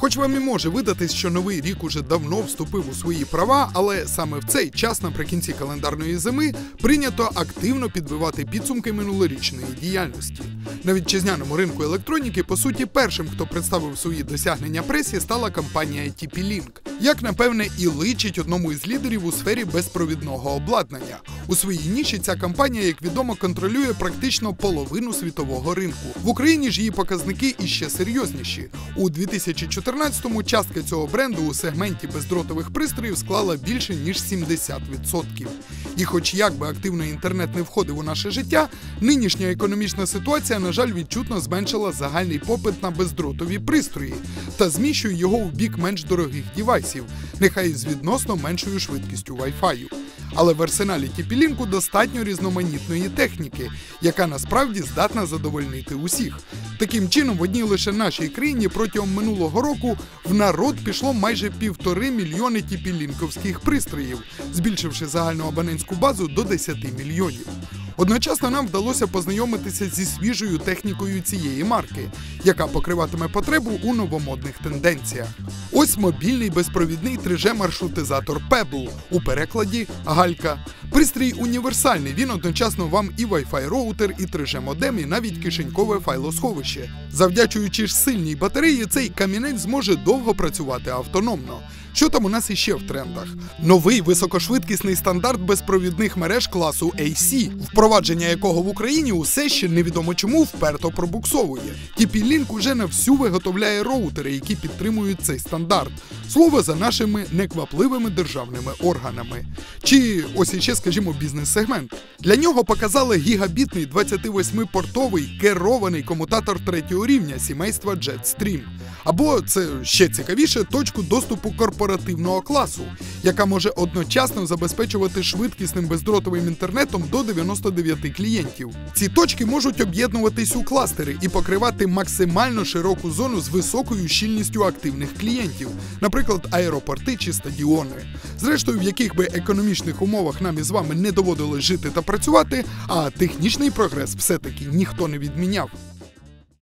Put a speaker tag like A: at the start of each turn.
A: Хоч вам і може видатись, що новий рік уже давно вступив у свої права, але саме в цей час наприкінці календарної зими прийнято активно підбивати підсумки минулорічної діяльності. На вітчизняному ринку електроніки, по суті, першим, хто представив свої досягнення пресі, стала компанія TP-Link. Як напевне і личить одному із лідерів у сфері безпровідного обладнання. У своїй ніші ця компанія, як відомо, контролює практично половину світового ринку. В Україні ж її показники іще серйозніші. У 2014-му частка цього бренду у сегменті бездротових пристроїв склала більше ніж 70%. І, хоч як би активно інтернет не входив у наше життя, нинішня економічна ситуація, на жаль, відчутно зменшила загальний попит на бездротові пристрої та зміщує його у бік менш дорогих дівайсів, нехай з відносно меншою швидкістю Wi-Fi. Але в арсеналі Тіпілінку достатньо різноманітної техніки, яка насправді здатна задовольнити усіх. Таким чином, в одній лише нашій країні протягом минулого року в народ пішло майже півтори мільйони тіпілінковських пристроїв, збільшивши загальну абонентську базу до 10 мільйонів. Одночасно нам вдалося познайомитися зі свіжою технікою цієї марки, яка покриватиме потребу у новомодних тенденціях. Ось мобільний безпровідний 3G-маршрутизатор Pebble, у перекладі Галька. Пристрій універсальний, він одночасно вам і Wi-Fi роутер, і 3G модем, і навіть кишенькове файлосховище. Завдячуючи ж сильній батареї, цей камінець зможе довго працювати автономно. Що там у нас іще в трендах? Новий високошвидкісний стандарт безпровідних мереж класу AC, впровадження якого в Україні усе ще невідомо чому вперто пробуксовує. TP-Link уже на всю виготовляє роутери, які підтримують цей стандарт. Слово за нашими неквапливими державними органами. Чи ось іще, скажімо, бізнес-сегмент. Для нього показали гігабітний 28-портовий керований комутатор третього рівня сімейства Jetstream. Або це ще цікавіше, точку доступу корпоративного класу, яка може одночасно забезпечувати швидкісним бездротовим інтернетом до 99 клієнтів. Ці точки можуть об'єднуватись у кластери і покривати максимально широку зону з високою щільністю активних клієнтів, наприклад, аеропорти чи стадіони. Зрештою, в яких би економічних умовах нам із вами не доводилось жити та працювати, а технічний прогрес все-таки ніхто не відміняв.